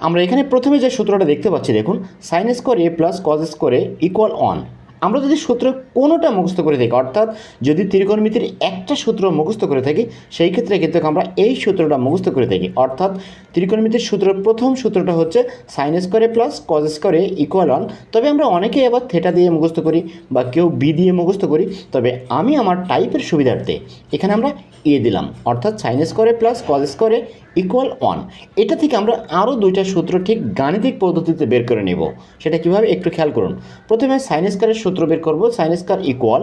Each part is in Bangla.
আমরা এখানে প্রথমে যে সূত্রটা দেখতে পাচ্ছি, দেখুন sine square A plus cos square equal one আমরা যদি সূত্র কোনোটা মুখস্থ করে থাকি, অর্থাৎ যদি ত্রিকোণমিতির একটা সূত্র মুখস্থ করে থাকি, সেই ক্ষেত্রে কিন্তু আমরা এই সূত্রটা মুখস্থ করে থাকি। অর্থাৎ ত্রিকোণমিতির সূত্রের প্রথম সূত্রটা হচ্ছে sine square A plus cos square A equal one তবে আমরা অনেকেই আবার থেটা দিয়ে মুখস্থ করি বা কেউ বি দিয়ে মুখস্থ করি। তবে আমি আমার টাইপের সুবিধার্থে এখানে আমরা এ দিলাম। অর্থাৎ sine square A plus cos square A equal one এটা থেকে আমরা আরও দুইটা সূত্র ঠিক গাণিতিক পদ্ধতিতে বের করে নেব। সেটা কীভাবে একটু খেয়াল করুন। প্রথমে সাইন স্কোয়ারের সূত্র বের করব সাইন স্কোয়ার ইকুয়াল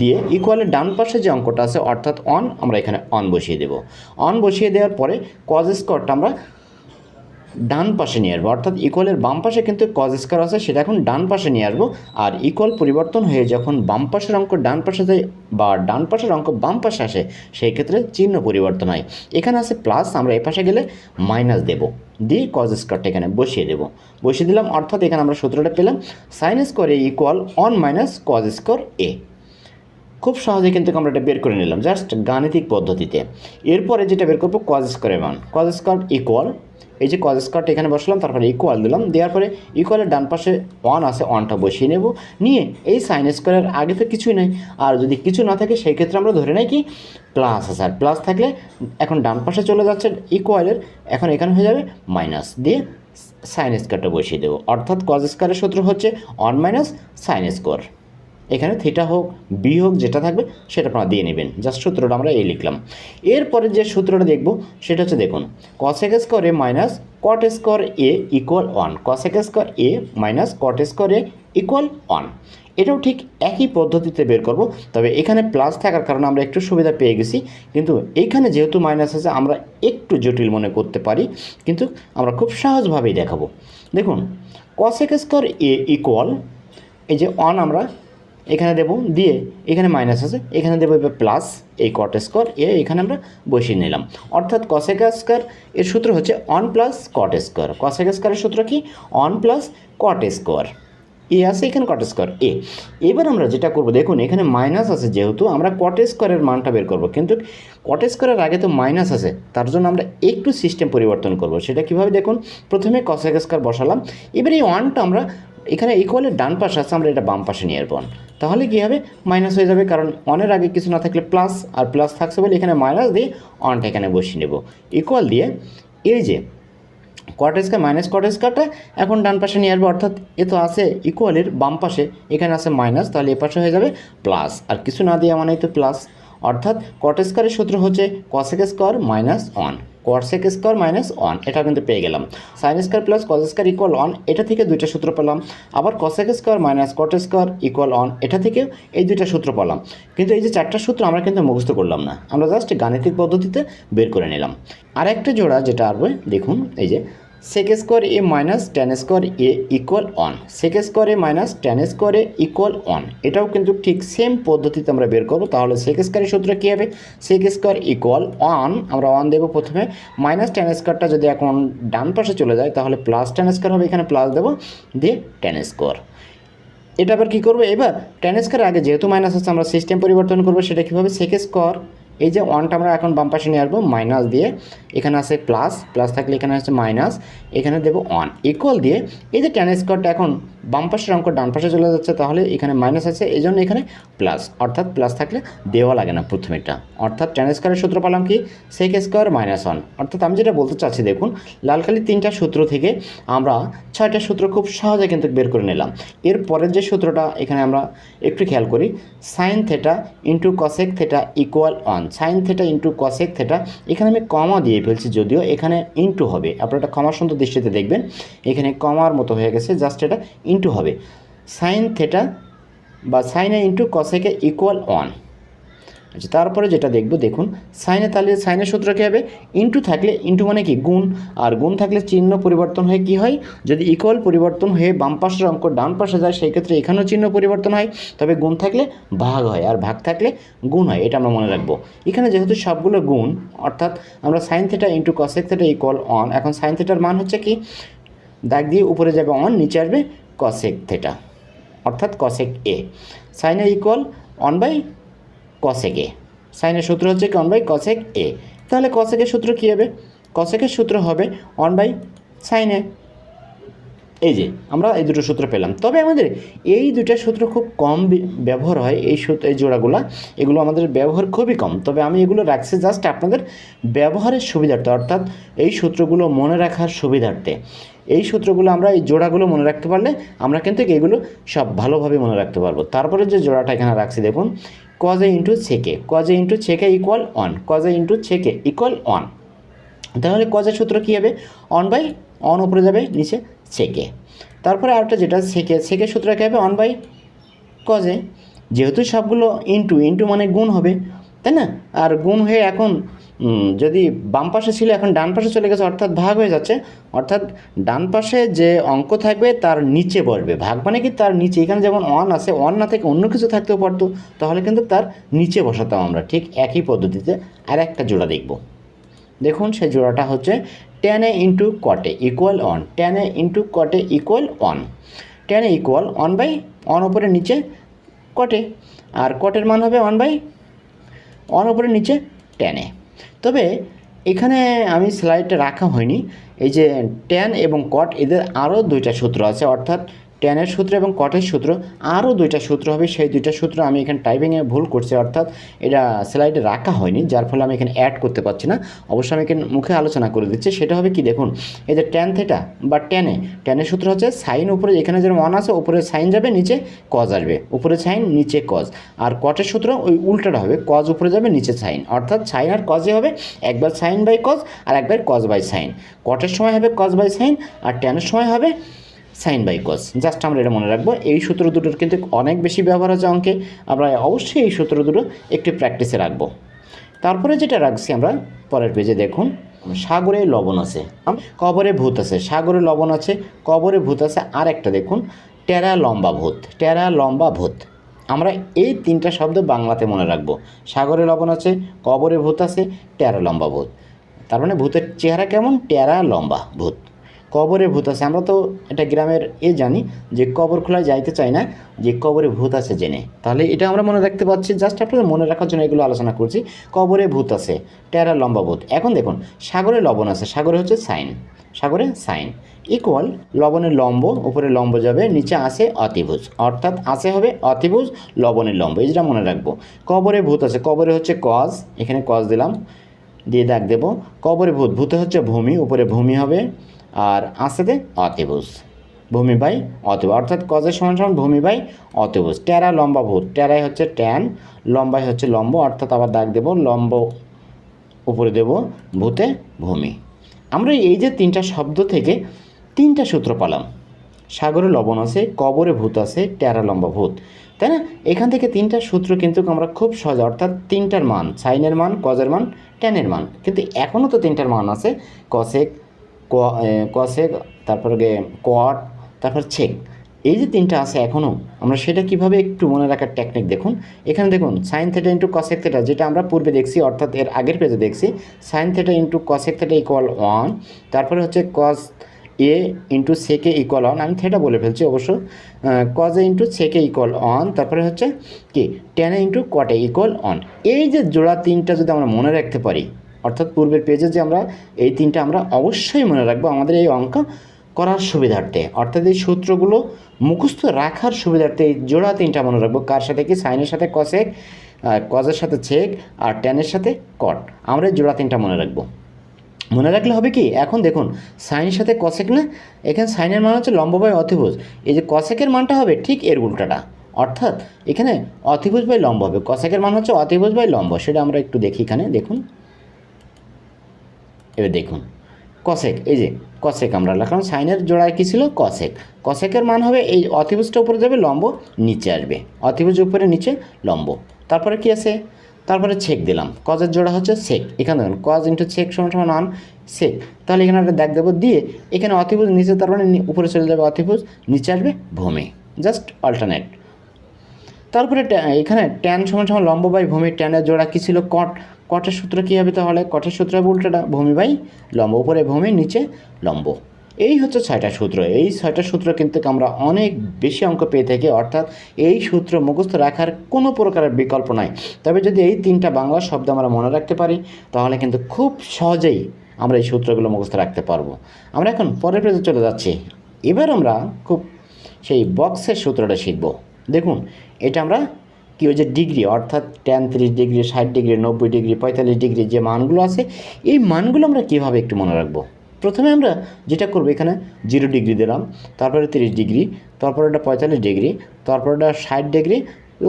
দিয়ে ইকুয়ালের ডান পাশে যে অঙ্কটা আছে, অর্থাৎ অন আমরা এখানে অন বসিয়ে দেব। অন বসিয়ে দেওয়ার পরে কজ স্কোয়ারটা আমরা ডান পাশে নিয়ে আসব। অর্থাৎ ইকুয়ালের বাম পাশে কিন্তু কজ স্কোয়ার আছে, সেটা এখন ডান পাশে নিয়ে আসব। আর ইকুয়াল পরিবর্তন হয়ে যখন বাম পাশের অঙ্ক ডান পাশে যায় বা ডান পাশের অঙ্ক বাম পাশে আসে, সেই ক্ষেত্রে চিহ্ন পরিবর্তন হয়। এখানে আছে প্লাস আমরা এ পাশে গেলে মাইনাস দেবো। দিয়ে কজ স্কোয়ারটা এখানে বসিয়ে দেবো। বসিয়ে দিলাম, অর্থাৎ এখানে আমরা সূত্রটা পেলাম sine square A equal one minus cos square A খুব সহজে কিন্তু আমরা এটা বের করে নিলাম জাস্ট গাণিতিক পদ্ধতিতে। এরপরে যেটা বের করব কজ স্কোয়ারের মান। কজ স্কোয়ার ইকুয়াল এই যে কজ স্কোয়ারটা এখানে বসলাম, তারপরে ইকুয়াল দিলাম, দেওয়ার পরে ইকুয়ালের ডান পাশে ওয়ান আছে ওয়ানটা বসিয়ে নেব। নিয়ে এই সাইন স্কোয়ারের আগে তো কিছুই নাই। আর যদি কিছু না থাকে, সেই ক্ষেত্রে আমরা ধরে নেই কি? প্লাস আছে। আর প্লাস থাকলে এখন ডান পাশে চলে যাচ্ছে ইকুয়ালের এখন এখানে হয়ে যাবে মাইনাস দিয়ে সাইন স্কোয়ারটা বসিয়ে দেবো। অর্থাৎ কজ স্কোয়ারের সূত্র হচ্ছে ওয়ান মাইনাস সাইন স্কোয়ার এখানে থিটা হোক বি হোক, যেটা থাকবে, সেটা আপনারা দিয়ে নেবেন। জাস্ট সূত্রটা আমরা এই লিখলাম। এরপরে যে সূত্রটা দেখব, সেটা হচ্ছে দেখুন cosec square A minus cot square A equal one cosec square A minus cot square A equal one এটাও ঠিক একই পদ্ধতিতে বের করব, তবে এখানে প্লাস থাকার কারণে আমরা একটু সুবিধা পেয়ে গেছি। কিন্তু এইখানে যেহেতু মাইনাস আছে, আমরা একটু জটিল মনে করতে পারি, কিন্তু আমরা খুব সহজভাবেই দেখাবো। দেখুন কসেক স্কোয়ার এ ইকুয়াল এই যে ওয়ান আমরা এখানে দেবো দিয়ে, এখানে মাইনাস আছে, এখানে দেবো এবার প্লাস এই কট স্কোয়ার এ এখানে আমরা বসিয়ে নিলাম। অর্থাৎ কসেক স্কোয়ার এর সূত্র হচ্ছে one plus cot square cosec স্কোয়ারের সূত্র কি? One plus cot square A আছে এখানে কট স্কোয়ার এ। এবার আমরা যেটা করব, দেখুন, এখানে মাইনাস আছে যেহেতু, আমরা কট স্কোয়ারের মানটা বের করব। কিন্তু কট স্কোয়ারের আগে তো মাইনাস আছে, তার জন্য আমরা একটু সিস্টেম পরিবর্তন করব। সেটা কীভাবে দেখুন? প্রথমে কসেক স্কোয়ার বসালাম। এবার এই ওয়ানটা আমরা, এখানে ইকুয়ালের ডান পাশে আছে, আমরা এটা বাম পাশে নিয়ে আসব। তাহলে কী হবে? মাইনাস হয়ে যাবে, কারণ অনের আগে কিছু না থাকলে প্লাস আর প্লাস থাকছে বলে এখানে মাইনাস দিয়ে অনটা এখানে বসিয়ে নেব। ইকুয়াল দিয়ে এই যে কট স্কোয়ার মাইনাস কট স্কোয়ারটা এখন ডান পাশে নিয়ে আসবে, অর্থাৎ এ তো আছে ইকুয়ালের বাম পাশে, এখানে আছে মাইনাস তাহলে এ পাশে হয়ে যাবে প্লাস আর কিছু না দিয়ে মানে তো প্লাস অর্থাৎ কট স্কোয়ারের সূত্র হচ্ছে cosec square minus one cosec square minus one এটা কিন্তু পেয়ে গেলাম। Sine square plus cos square equal one এটা থেকে দুইটা সূত্র পেলাম। আবার cosec square minus cot square equal one এটা থেকেও এই দুইটা সূত্র পেলাম। কিন্তু এই যে চারটা সূত্র আমরা কিন্তু মুখস্থ করলাম না। আমরা জাস্ট গাণিতিক পদ্ধতিতে বের করে নিলাম। আর একটা জোড়া যেটা আসবে, দেখুন, এই যে sec square A minus tan square A equal one sec square A minus tan square A equal one এটাও কিন্তু ঠিক সেম পদ্ধতিতে আমরা বের করব। তাহলে সেক স্কোয়ারের সূত্র কী হবে? সেক স্কোয়ার ইকুয়াল ওয়ান আমরা ওয়ান দেবো প্রথমে। মাইনাস টেন স্কোয়ারটা যদি এখন ডান পাশে চলে যায়, তাহলে প্লাস টেন স্কোয়ার হবে, এখানে প্লাস দেবো। দিয়ে টেন স্কোয়ার। এটা আবার কী করব? এবার টেন স্কোয়ার আগে যেহেতু মাইনাস আছে, আমরা সিস্টেম পরিবর্তন করব, সেটা কীভাবে? সেক স্কোয়ার এই যে ওয়ানটা আমরা এখন বাম পাশে নিয়ে আসব মাইনাস দিয়ে। এখানে আছে প্লাস প্লাস থাকলে এখানে আছে মাইনাস এখানে দেবো ওয়ান ইকুয়াল দিয়ে এই যে টেন স্কোয়ারটা এখন বাম পাশের অঙ্ক ডান পাশে চলে যাচ্ছে, তাহলে এখানে মাইনাস আছে এই জন্য এখানে প্লাস অর্থাৎ প্লাস থাকলে দেওয়া লাগে না প্রথমেটা অর্থাৎ টেন স্কোয়ারের সূত্র পেলাম কি? সেক স্কোয়ার মাইনাস ওয়ান অর্থাৎ আমি যেটা বলতে চাচ্ছি, দেখুন লালকালি তিনটা সূত্র থেকে আমরা ছয়টা সূত্র খুব সহজে কিন্তু বের করে নিলাম। এর পরের যে সূত্রটা এখানে আমরা একটু খেয়াল করি sine theta into cosec theta equal one sine theta into cosec theta এখানে আমি কমা দিয়ে ফেলছি যদিও এখানে ইন্টু হবে। আপনার একটা কমার সুন্দর দৃষ্টিতে দেখবেন। এখানে কমার মতো হয়ে গেছে জাস্ট এটা ইন্টু হবে। সাইন থেটা বা সাইনে ইন্টু কসেকে ইকুয়াল ওয়ান আচ্ছা তারপরে যেটা দেখব, দেখুন, সাইনে তাহলে সাইনের সূত্র কী হবে? ইন্টু থাকলে ইন্টু মানে কি? গুণ। আর গুণ থাকলে চিহ্ন পরিবর্তন হয়ে কি হয়? যদি ইকুয়াল পরিবর্তন হয়ে বাম পাশের অঙ্ক ডান পাশে যায়, সেই ক্ষেত্রে এখানেও চিহ্ন পরিবর্তন হয়। তবে গুণ থাকলে ভাগ হয়, আর ভাগ থাকলে গুণ হয়, এটা আমরা মনে রাখব। এখানে যেহেতু সবগুলো গুণ, অর্থাৎ আমরা sine theta into cosec theta equal one এখন সাইন থেটার মান হচ্ছে কি? দাগ দিয়ে উপরে যাবে অন নিচে আসবে কসেক থেটা অর্থাৎ কসেক এ সাইনে equal one by cosec A. সাইনের সূত্র হচ্ছে কি? One by cosec A. তাহলে কসেকের সূত্র কী হবে? কসেকের সূত্র হবে অন বাই সাইনে এই যে, আমরা এই দুটো সূত্র পেলাম। তবে আমাদের এই দুটা সূত্র খুব কম ব্যবহার হয়, এই সূত্র এই জোড়াগুলো। এগুলো আমাদের ব্যবহার খুবই কম। তবে আমি এগুলো রাখছি জাস্ট আপনাদের ব্যবহারের সুবিধার্থে, অর্থাৎ এই সূত্রগুলো মনে রাখার সুবিধার্থে। এই সূত্রগুলো আমরা, এই জোড়াগুলো মনে রাখতে পারলে আমরা কিন্তু এগুলো সব ভালোভাবে মনে রাখতে পারব। তারপরে যে জোড়াটা এখানে রাখছি, দেখুন cos A into sec A cos A into sec A equal one cos A into sec A equal one তাহলে কজের সূত্র কী হবে? অন বাই অন উপরে যাবে, নিচে ছেকে তারপরে আরেকটা যেটা সেকে ছেকে সূত্র কী হবে অন বাই কজে যেহেতু সবগুলো ইন্টু ইন্টু মানে গুণ হবে, তাই না? আর গুণ হয়ে এখন যদি বাম পাশে ছিল, এখন ডান পাশে চলে গেছে, অর্থাৎ ভাগ হয়ে যাচ্ছে। অর্থাৎ ডান পাশে যে অঙ্ক থাকবে, তার নিচে বসবে ভাগ মানে কি? তার নিচে। এখানে যেমন অন আছে অন না থেকে অন্য কিছু থাকতেও পারতো, তাহলে কিন্তু তার নিচে বসাতাম আমরা। ঠিক একই পদ্ধতিতে আর একটা জোড়া দেখব। দেখুন, সেই জোড়াটা হচ্ছে tan A into cot A equal one tan A into cot A equal one tan A equal one by one উপরে নিচে কটে আর কটের মান হবে অন বাই অন উপরে নিচে টেনে তবে এখানে আমি স্লাইডটা রাখা হয়নি। এই যে ট্যান এবং কট এদের আরও দুইটা সূত্র আছে, অর্থাৎ টেনের সূত্র এবং কটের সূত্র, আরও দুইটা সূত্র হবে। সেই দুইটা সূত্র আমি এখানে টাইপিংয়ে ভুল করছি, অর্থাৎ এটা স্লাইডে রাখা হয়নি, যার ফলে আমি এখানে অ্যাড করতে পারছি না। অবশ্যই আমি এখানে মুখে আলোচনা করে দিচ্ছি। সেটা হবে কি, দেখুন, এই যে টেন থেটা বা টেনে টেনের সূত্র হচ্ছে সাইন উপরে, এখানে যেরকম ওয়ান আছে, উপরে সাইন যাবে, নিচে কজ আসবে। উপরে সাইন নিচে কজ আর কটের সূত্র, ওই উল্টাটা হবে কজ উপরে যাবে, নিচে সাইন অর্থাৎ সাইন আর কজে হবে, একবার সাইন বাই কজ আর একবার কজ বাই সাইন কটের সময় হবে কজ বাই সাইন আর টেনের সময় হবে সাইন বাই কজ জাস্ট আমরা এটা মনে রাখব, এই সূত্র দুটোর কিন্তু অনেক বেশি ব্যবহার আছে অঙ্কে, আমরা অবশ্যই এই সূত্র দুটো একটু প্র্যাকটিসে রাখব। তারপরে যেটা রাখছি আমরা, পরের পেজে দেখুন, সাগরে লবণ আছে। কবরে ভূত আছে, সাগরে লবণ আছে, কবরে ভূত আছে আর একটা দেখুন, টেরা লম্বা ভূত, টেরা লম্বা ভূত। আমরা এই তিনটা শব্দ বাংলাতে মনে রাখব। সাগরে লবণ আছে, কবরে ভূত আছে, টেরা লম্বা ভূত। তার মানে ভূতের চেহারা কেমন? টেরা লম্বা ভূত। কবরে ভূত আছে। আমরা তো এটা গ্রামের এ জানি যে কবর খোলায় যাইতে চাই না, যে কবরে ভূত আছে জেনে। তাহলে এটা আমরা মনে রাখতে পারছি জাস্ট আপনাদের মনে রাখার জন্য এগুলো আলোচনা করছি। কবরে ভূত আছে, টেরা লম্বা ভূত। এখন দেখুন, সাগরে লবণ আছে, সাগরে হচ্ছে সাইন। সাগরে সাইন। ইকুয়াল লবণের লম্ব, উপরে লম্ব যাবে, নিচে আসে অতিভুজ। অর্থাৎ আসে হবে অতিভুজ লবণের লম্ব। এই যেটা মনে রাখব। কবরে ভূত আছে, কবরে হচ্ছে কজ এখানে কজ দিলাম, দিয়ে দাগ দেবো। কবরে ভূত, ভূতে হচ্ছে ভূমি, উপরে ভূমি হবে। আর আসেতে অতিভুজ। ভূমি বাই অতিভুজ। অর্থাৎ কজের সমান সমান ভূমি বাই অতিভুজ। টেরা লম্বা ভূত। টেরাই হচ্ছে ট্যান লম্বাই হচ্ছে লম্ব। অর্থাৎ আবার দাগ দেবো, লম্ব উপরে দেব ভূতে ভূমি। আমরা এই যে তিনটা শব্দ থেকে তিনটা সূত্র পালাম। সাগরে লবণ আছে, কবরে ভূত আছে, টেরা লম্বা ভূত। তাই না? এখান থেকে তিনটা সূত্র কিন্তু আমরা খুব সহজ, অর্থাৎ তিনটার মান সাইনের মান কজের মান ট্যানের মান। কিন্তু এখনও তো তিনটার মান আছে। কসেক কসেক তারপরে কট তারপর ছেক এই যে তিনটা আছে এখনও আমরা সেটা কীভাবে একটু মনে রাখার টেকনিক দেখুন। এখানে দেখুন sine theta into cosec theta যেটা আমরা পূর্বে দেখছি, অর্থাৎ এর আগের পেজে দেখছি sine theta into cosec theta equal one তারপরে হচ্ছে cos A into sec A equal one আমি থেটা বলে ফেলছি অবশ্য cos A into sec A equal one তারপরে হচ্ছে কি tan A into cot A equal one এই যে জোড়া তিনটা যদি আমরা মনে রাখতে পারি অর্থাৎ পূর্বের পেজে যে আমরা এই তিনটা আমরা অবশ্যই মনে রাখব আমাদের এই অঙ্ক করার সুবিধার্থে। অর্থাৎ এই সূত্রগুলো মুখস্থ রাখার সুবিধার্থে এই জোড়া তিনটা মনে রাখব। কার সাথে কি? সাইনের সাথে কসেক কজের সাথে ছেক আর টেনের সাথে কট আমরা এই জোড়া তিনটা মনে রাখব। মনে রাখলে হবে কি? এখন দেখুন সাইনের সাথে কসেক না? এখানে সাইনের মান হচ্ছে লম্ব বাই অতিভুজ। এই যে কসেকের মানটা হবে ঠিক এর উল্টাটা। অর্থাৎ এখানে অতিভুজ বাই লম্ব হবে। কসেকের মান হচ্ছে অতিভুজ বাই লম্ব। সেটা আমরা একটু দেখি এখানে। দেখুন। এবার দেখুন কসেক এই যে কসেক আমরা লিখলাম সাইনের জোড়ায় কী ছিল? কসেক কসেকের মান হবে এই অতিভুজটা উপরে যাবে, লম্ব নিচে আসবে। অতিভুজ উপরে, নিচে লম্ব। তারপরে কি আছে? তারপরে ছেক দিলাম। কজের জোড়া হচ্ছে সেক এখানে দেখুন কজ ইন্টু ছেক সমান সমান অন সেক তাহলে এখানে একটা দেখ দেবো দিয়ে এখানে অতিভুজ নিচে, তার মানে উপরে চলে যাবে অতিভুজ, নিচে আসবে ভূমি। জাস্ট অল্টারনেট তারপরে এখানে ট্যান সমান সমান লম্ব বাই ভূমি ট্যানের জোড়া কী ছিল? কট কটের সূত্র কী হবে তাহলে? কটের সূত্র হবে উল্টোটা। ভূমি বাই লম্ব, উপরে ভূমি, নিচে লম্ব। এই হচ্ছে ছয়টা সূত্র। এই ছয়টা সূত্র কিন্তু আমরা অনেক বেশি অঙ্ক পেয়ে থাকি, অর্থাৎ এই সূত্র মুখস্থ রাখার কোনো প্রকারের বিকল্প নাই। তবে যদি এই তিনটা বাংলা শব্দ আমরা মনে রাখতে পারি, তাহলে কিন্তু খুব সহজেই আমরা এই সূত্রগুলো মুখস্থ রাখতে পারব। আমরা এখন পরের পেজে চলে যাচ্ছি। এবার আমরা খুব সেই বক্সের সূত্রটা শিখব। দেখুন, এটা আমরা কি হয়েছে? ডিগ্রি, অর্থাৎ টেন তিরিশ ডিগ্রি, ষাট ডিগ্রি, নব্বই ডিগ্রি, পঁয়তাল্লিশ ডিগ্রি যে মানগুলো আছে, এই মানগুলো আমরা কীভাবে একটু মনে রাখব? প্রথমে আমরা যেটা করব এখানে জিরো ডিগ্রি দিলাম, তারপরে তিরিশ ডিগ্রি, তারপরে ওটা পঁয়তাল্লিশ ডিগ্রি, তারপরে ওটা ষাট ডিগ্রি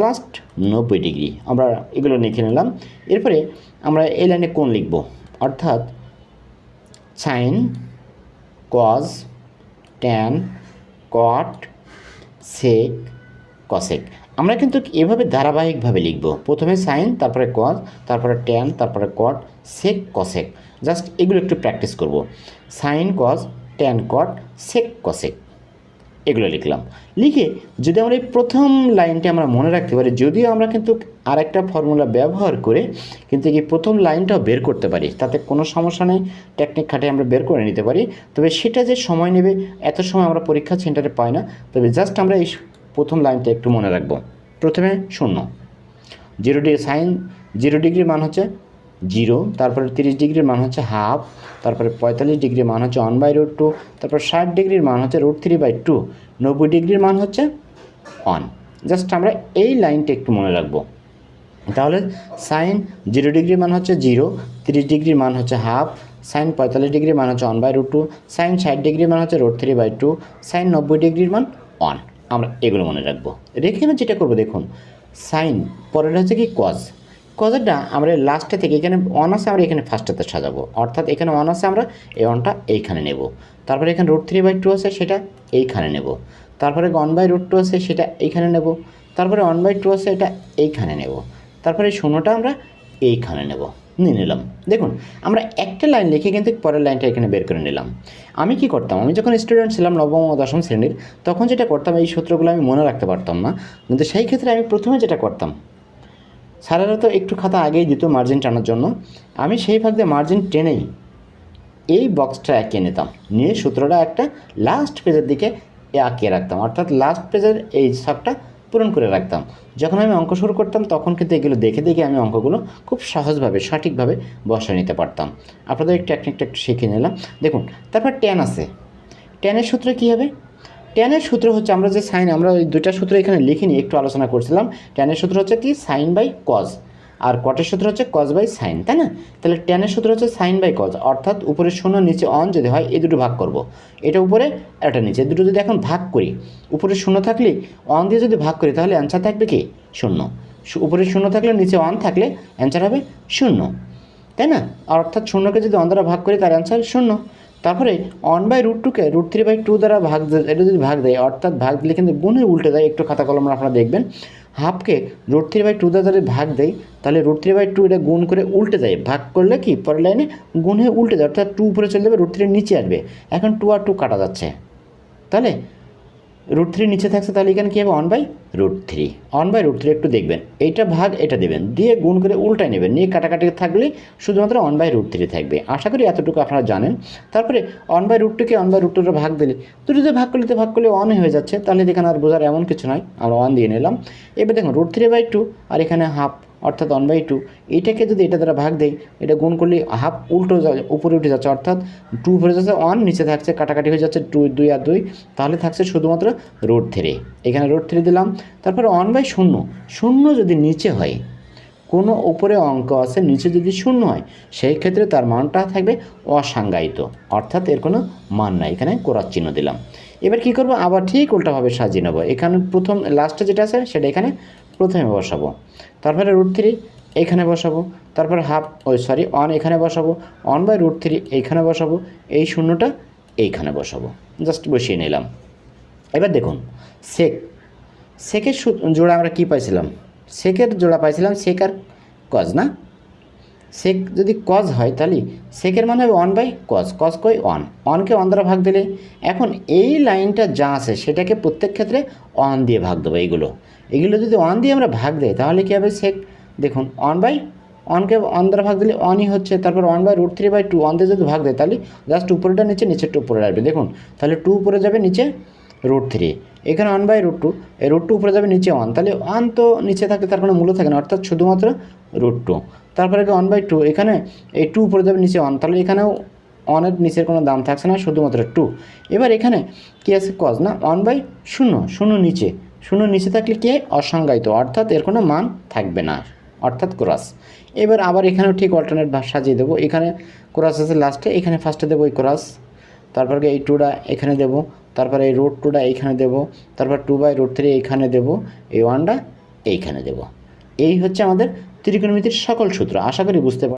লাস্ট নব্বই ডিগ্রি। আমরা এগুলো লিখে নিলাম। এরপরে আমরা এই লাইনে কোন লিখব? অর্থাৎ sine cos tan cot sec cosec আমরা কিন্তু এভাবে ধারাবাহিকভাবে লিখব। প্রথমে সাইন তারপরে কজ তারপরে ট্যান তারপরে কট সেক কসেক জাস্ট এগুলো একটু প্র্যাকটিস করব। Sine cos tan cot sec cosec এগুলো লিখলাম। লিখে যদি আমরা এই প্রথম লাইনটি আমরা মনে রাখতে পারি, যদিও আমরা কিন্তু আরেকটা ফর্মুলা ব্যবহার করে কিন্তু এই প্রথম লাইনটাও বের করতে পারি। তাতে কোনো সমস্যা নেই টেকনিক খাটে আমরা বের করে নিতে পারি। তবে সেটা যে সময় নেবে, এত সময় আমরা পরীক্ষা সেন্টারে পাই না। তবে জাস্ট আমরা এই প্রথম লাইনটা একটু মনে রাখব প্রথমে শূন্য জিরো ডিগ্রি সাইন জিরো ডিগ্রির মান হচ্ছে জিরো তারপরে তিরিশ ডিগ্রির মান হচ্ছে হাফ তারপরে পঁয়তাল্লিশ ডিগ্রির মান হচ্ছে ওয়ান বাই রুট টু তারপর ষাট ডিগ্রির মান হচ্ছে রুট থ্রি বাই টু নব্বই ডিগ্রির মান হচ্ছে ওয়ান জাস্ট আমরা এই লাইনটা একটু মনে রাখব তাহলে সাইন জিরো ডিগ্রির মান হচ্ছে জিরো তিরিশ ডিগ্রির মান হচ্ছে হাফ সাইন পঁয়তাল্লিশ ডিগ্রির মান হচ্ছে one by root two sine ষাট ডিগ্রির মান হচ্ছে root three by two sine নব্বই ডিগ্রির মান ওয়ান আমরা এগুলো মনে রাখব। রেখে আমি যেটা করব দেখুন, সাইন পরের হচ্ছে কি কজ কজেরটা আমরা লাস্টে থেকে এখানে আছে, আমরা এখানে ফার্স্টেতে সাজাবো। অর্থাৎ এখানে আছে, আমরা এই অনটা এইখানে নেব। তারপরে এখানে রুট থ্রি বাই টু আছে, সেটা এইখানে নেব। তারপরে ওয়ান বাই রুট টু আছে, সেটা এইখানে নেব। তারপরে ওয়ান বাই টু আছে, এটা এইখানে নেব। তারপরে শূন্যটা আমরা এইখানে নেব। নিয়ে নিলাম। দেখুন, আমরা একটা লাইন লিখে কিন্তু পরের লাইনটা এখানে বের করে নিলাম। আমি কি করতাম? আমি যখন স্টুডেন্ট ছিলাম নবম ও দশম শ্রেণির, তখন যেটা করতাম, এই সূত্রগুলো আমি মনে রাখতে পারতাম না। কিন্তু সেই ক্ষেত্রে আমি প্রথমে যেটা করতাম, স্যারেরা তো একটু খাতা আগেই দিত মার্জিন টানার জন্য। আমি সেই ভাগ মার্জিন টেনেই এই বক্সটা এঁকে নিতাম। নিয়ে সূত্রটা একটা লাস্ট পেজের দিকে আঁকিয়ে রাখতাম। অর্থাৎ লাস্ট পেজের এই সবটা পূরণ করে রাখতাম। যখন আমি অঙ্ক শুরু করতাম, তখন কিন্তু এগুলো দেখে দেখে আমি অঙ্কগুলো খুব সহজভাবে, সঠিকভাবে বসায় নিতে পারতাম। আপনাদের এই টেকনিকটা একটু শিখে নিলাম। দেখুন, তারপর ট্যান আছে। ট্যানের সূত্র কী হবে? ট্যানের সূত্র হচ্ছে আমরা যে সাইন আমরা ওই দুটা সূত্র এখানে লিখিনি, একটু আলোচনা করছিলাম। ট্যানের সূত্র হচ্ছে কি? সাইন বাই কজ আর কটের সূত্র হচ্ছে কজ বাই সাইন তাই না? তাহলে ট্যানের সূত্র হচ্ছে সাইন বাই কজ অর্থাৎ উপরে শূন্য, নিচে অন যদি হয়, এই দুটো ভাগ করব। এটা উপরে এটা নিচে। দুটো যদি এখন ভাগ করি, উপরে শূন্য থাকলে অন দিয়ে যদি ভাগ করি, তাহলে অ্যান্সার থাকবে কি? শূন্য। উপরে শূন্য থাকলে, নিচে অন থাকলে অ্যান্সার হবে শূন্য। তাই না? আর অর্থাৎ শূন্যকে যদি অন দ্বারা ভাগ করি, তার অ্যান্সার শূন্য। তারপরে ওয়ান বাই রুট টুকে রুট থ্রি বাই টু দ্বারা ভাগ এটা যদি ভাগ দেয়, অর্থাৎ ভাগ দিলে কিন্তু গুণে উল্টে দেয়, একটু খাতা কলম আপনারা দেখবেন। হাফকে রুট থ্রি বাই টু দ্বারা যদি ভাগ দেয় তাহলে রুট থ্রি বাই টু এটা গুণ করে উল্টে যায়। ভাগ করলে কি? পরের লাইনে গুণ হয়ে উল্টে যায়, অর্থাৎ টু উপরে চলে যাবে রুট থ্রির নিচে আসবে। এখন টু আর টু কাটা যাচ্ছে। তাহলে রুট থ্রি নিচে থাকছে তাহলে এখানে কী হবে? One by root three one by root three একটু দেখবেন। এইটা ভাগ এটা দেবেন। দিয়ে গুণ করে উল্টায় নেবেন। নিয়ে কাটাকাটি থাকলে শুধুমাত্র ওয়ান বাই রুট থ্রি থাকবে। আশা করি এতটুকু আপনারা জানেন। তারপরে ওয়ান বাই রুট টুকে ওয়ান বাই রুট টুটা ভাগ দিলে দুটোতে ভাগ করলে তো ভাগ করলে ওয়ান হয়ে যাচ্ছে তাহলে এখানে আর বোঝার এমন কিছু নয় আর ওয়ান দিয়ে নিলাম। এবার দেখুন রুট থ্রি বাই টু আর এখানে হাফ অর্থাৎ ওয়ান বাই টু এটাকে যদি এটা দ্বারা ভাগ দেয় এটা গুণ করলে হাফ উল্টো উপরে উঠে যাচ্ছে। অর্থাৎ টু উপরে যাচ্ছে ওয়ান নিচে থাকছে কাটাকাটি হয়ে যাচ্ছে টু দুই আর দুই, তাহলে থাকছে শুধুমাত্র রোড থ্রি এখানে রোড থ্রি দিলাম। তারপরে ওয়ান বাই শূন্য শূন্য যদি নিচে হয়, কোনো উপরে অঙ্ক আছে, নিচে যদি শূন্য হয়, সেই ক্ষেত্রে তার মানটা থাকবে অসাংজ্ঞায়িত। অর্থাৎ এর কোনো মান নাই, এখানে কোরার চিহ্ন দিলাম। এবার কী করব? আবার ঠিক উল্টাভাবে সাজিয়ে নেব। এখানে প্রথম লাস্টে যেটা আছে, সেটা এখানে প্রথমে বসাবো। তারপরে রুট থ্রি এইখানে বসাবো। তারপর হাফ ওই সরি অন এখানে বসাবো। অন বাই রুট থ্রি এইখানে বসাবো। এই শূন্যটা এইখানে বসাবো। জাস্ট বসিয়ে নিলাম। এবার দেখুন সেক সেকের জোড়া আমরা কি পাইছিলাম? সেকের জোড়া পাইছিলাম সেক আর কজ না? সেক যদি কজ হয় তাহলে সেকের মানে হবে ওয়ান বাই কজ কজ কই ওয়ান ওয়ানকে ওয়ান দ্বারা ভাগ দিলে। এখন এই লাইনটা যা আছে সেটাকে প্রত্যেক ক্ষেত্রে ওয়ান দিয়ে ভাগ দেবো এইগুলো। এগুলো যদি ওয়ান দিয়ে আমরা ভাগ দেই, তাহলে কী হবে সেক দেখুন ওয়ান বাই ওয়ানকে ওয়ান দ্বারা ভাগ দিলে ওয়ানই হচ্ছে, তারপর one by root three by two one দিয়ে যদি ভাগ দেয় তাহলে জাস্ট উপরেটা নিচে, নিচেরটা উপরে আসবে। দেখুন, তাহলে টু উপরে যাবে নিচে রুট থ্রি এখানে ওয়ান বাই রুট টু এই রুট টু উপরে যাবে নিচে ওয়ান তাহলে ওয়ান তো নিচে থাকে তার কোনো মূল্য থাকে না, অর্থাৎ শুধুমাত্র রুট টু তারপরে ওয়ান বাই টু এখানে এই টু উপরে যাবে নিচে ওয়ান তাহলে এখানেও ওয়ানের নিচের কোনো দাম থাকছে না, শুধুমাত্র টু এবার এখানে কী আছে কজ না ওয়ান বাই শূন্য শূন্য নিচে। শূন্য নিচে থাকলে কি? অসংজ্ঞায়িত। অর্থাৎ এর কোনো মান থাকবে না। অর্থাৎ ক্রস। এবার আবার এখানেও ঠিক অল্টারনেট সাজিয়ে দেবো। এখানে ক্রস আছে লাস্টে এখানে ফার্স্টে দেবো এই ক্রস। তারপরে এই টুটা এখানে দেবো। তারপরে এই রোড টুটা এইখানে দেবো। তারপর টু বাই রোড থ্রি এইখানে দেবো। এই ওয়ানটা এইখানে দেবো। এই হচ্ছে আমাদের ত্রিকোণমিতির সকল সূত্র। আশা করি বুঝতে